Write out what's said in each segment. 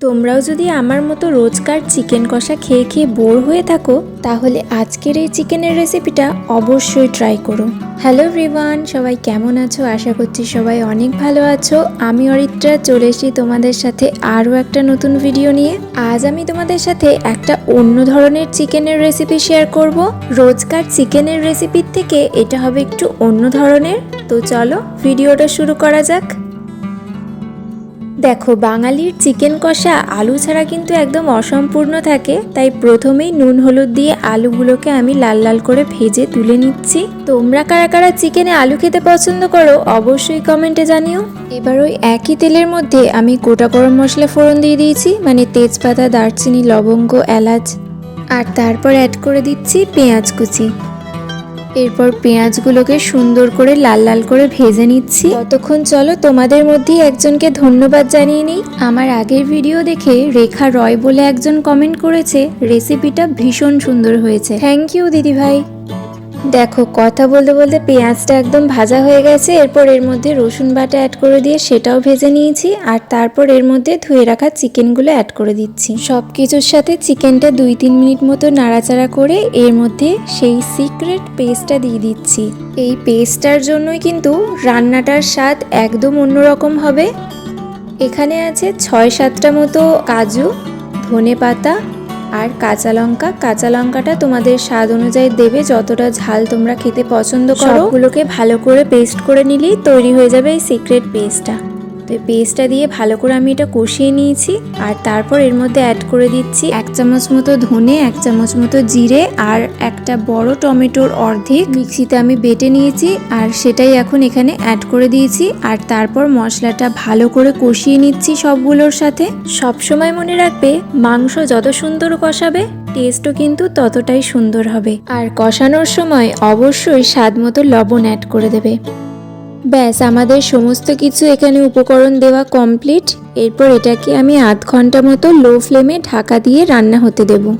তোমরাও যদি আমার মতো রোজকার চিকেন কষা খেয়ে খেয়ে বোর হয়ে থাকো, তাহলে আজকের এই চিকেনের রেসিপিটা অবশ্যই ট্রাই করো। হ্যালো রিভান সবাই কেমন আছো? আশা করছি সবাই অনেক ভালো আছো। আমি অরিত্রা, চলে এসেছি তোমাদের সাথে আরও একটা নতুন ভিডিও নিয়ে। আজ আমি তোমাদের সাথে একটা অন্য ধরনের চিকেনের রেসিপি শেয়ার করব। রোজকার চিকেনের রেসিপির থেকে এটা হবে একটু অন্য ধরনের। তো চলো ভিডিওটা শুরু করা যাক। দেখো, বাঙালির চিকেন কষা আলু ছাড়া কিন্তু একদম অসম্পূর্ণ থাকে, তাই প্রথমেই নুন, হলুদ দিয়ে আলুগুলোকে আমি লাল লাল করে ভেজে তুলে নিচ্ছি। তোমরা কারা কারা চিকেনে আলু খেতে পছন্দ করো, অবশ্যই কমেন্টে জানিও। এবার ওই একই তেলের মধ্যে আমি গোটা গরম মশলা ফোড়ন দিয়ে দিয়েছি মানে তেজপাতা, দারচিনি, লবঙ্গ, এলাচ। আর তারপর অ্যাড করে দিচ্ছি পেঁয়াজ কুচি। এরপর পেঁয়াজগুলোকে সুন্দর করে লাল লাল করে ভেজে নিচ্ছি। ততক্ষণ চলো তোমাদের মধ্যেই একজনকে ধন্যবাদ জানিয়ে নিই। আমার আগের ভিডিও দেখে রেখা রয় বলে একজন কমেন্ট করেছে। রেসিপিটা ভীষণ সুন্দর হয়েছে। থ্যাংক ইউ দিদি ভাই দেখো, কথা বলতে বলতে পেঁয়াজটা একদম ভাজা হয়ে গেছে। এরপর এর মধ্যে রসুন বাটা অ্যাড করে দিয়ে সেটাও ভেজে নিয়েছি। আর তারপর এর মধ্যে ধুয়ে রাখা চিকেনগুলো অ্যাড করে দিচ্ছি। সব কিছুর সাথে চিকেনটা দুই তিন মিনিট মতো নাড়াচাড়া করে এর মধ্যে সেই সিক্রেট পেস্টটা দিয়ে দিচ্ছি। এই পেস্টটার জন্যই কিন্তু রান্নাটার স্বাদ একদম অন্যরকম হবে। এখানে আছে ছয় সাতটা মতো কাজু, ধনে পাতা আর কাঁচা লঙ্কা, কাঁচা লঙ্কাটা তোমাদের স্বাদ অনুযায়ী দেবে, যতটা ঝাল তোমরা খেতে পছন্দ করো। ওগুলোকে ভালো করে পেস্ট করে নিলেই তৈরি হয়ে যাবে এই সিক্রেট পেস্টটা তো পেস্টটা দিয়ে ভালো করে আমি এটা কষিয়ে নিয়েছি, আর তারপর এর মধ্যে অ্যাড করে দিচ্ছি এক চামচ মতো ধনে, এক চামচ মতো জিরে, আর একটা বড় টমেটোর অর্ধেক মিক্সিতে আমি বেটে নিয়েছি, আর সেটাই এখন এখানে অ্যাড করে দিয়েছি, আর তারপর মশলাটা ভালো করে কষিয়ে নিচ্ছি সবগুলোর সাথে। সবসময় মনে রাখবে, মাংস যত সুন্দর কষাবে টেস্টও কিন্তু ততটাই সুন্দর হবে। আর কষানোর সময় অবশ্যই স্বাদ মতো লবণ অ্যাড করে দেবে। ব্যাস, আমাদের সমস্ত কিছু এখানে উপকরণ দেওয়া কমপ্লিট এরপর এটাকে আমি আধ ঘণ্টা মতো লো ফ্লেমে ঢাকা দিয়ে রান্না হতে দেব।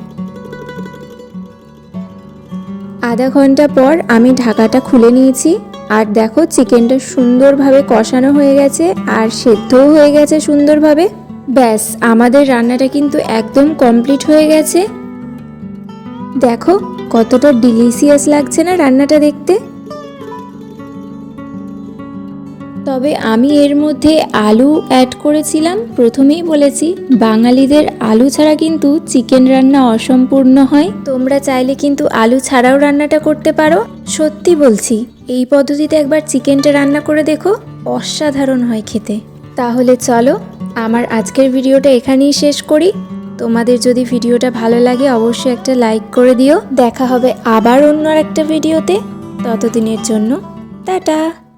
আধা ঘণ্টা পর আমি ঢাকাটা খুলে নিয়েছি। আর দেখো চিকেনটা সুন্দরভাবে কষানো হয়ে গেছে আর সেদ্ধও হয়ে গেছে সুন্দরভাবে। ব্যাস, আমাদের রান্নাটা কিন্তু একদম কমপ্লিট হয়ে গেছে। দেখো, কতটা ডিলিশিয়াস লাগছে না রান্নাটা দেখতে। তবে আমি এর মধ্যে আলু অ্যাড করেছিলাম। প্রথমেই বলেছি, বাঙালিদের আলু ছাড়া কিন্তু চিকেন রান্না অসম্পূর্ণ হয়। তোমরা চাইলে কিন্তু আলু ছাড়াও রান্নাটা করতে পারো। সত্যি বলছি, এই পদ্ধতিতে একবার চিকেনটা রান্না করে দেখো, অসাধারণ হয় খেতে। তাহলে চলো, আমার আজকের ভিডিওটা এখানেই শেষ করি। তোমাদের যদি ভিডিওটা ভালো লাগে, অবশ্যই একটা লাইক করে দিও। দেখা হবে আবার অন্য একটা ভিডিওতে। ততদিনের জন্য, টাটা!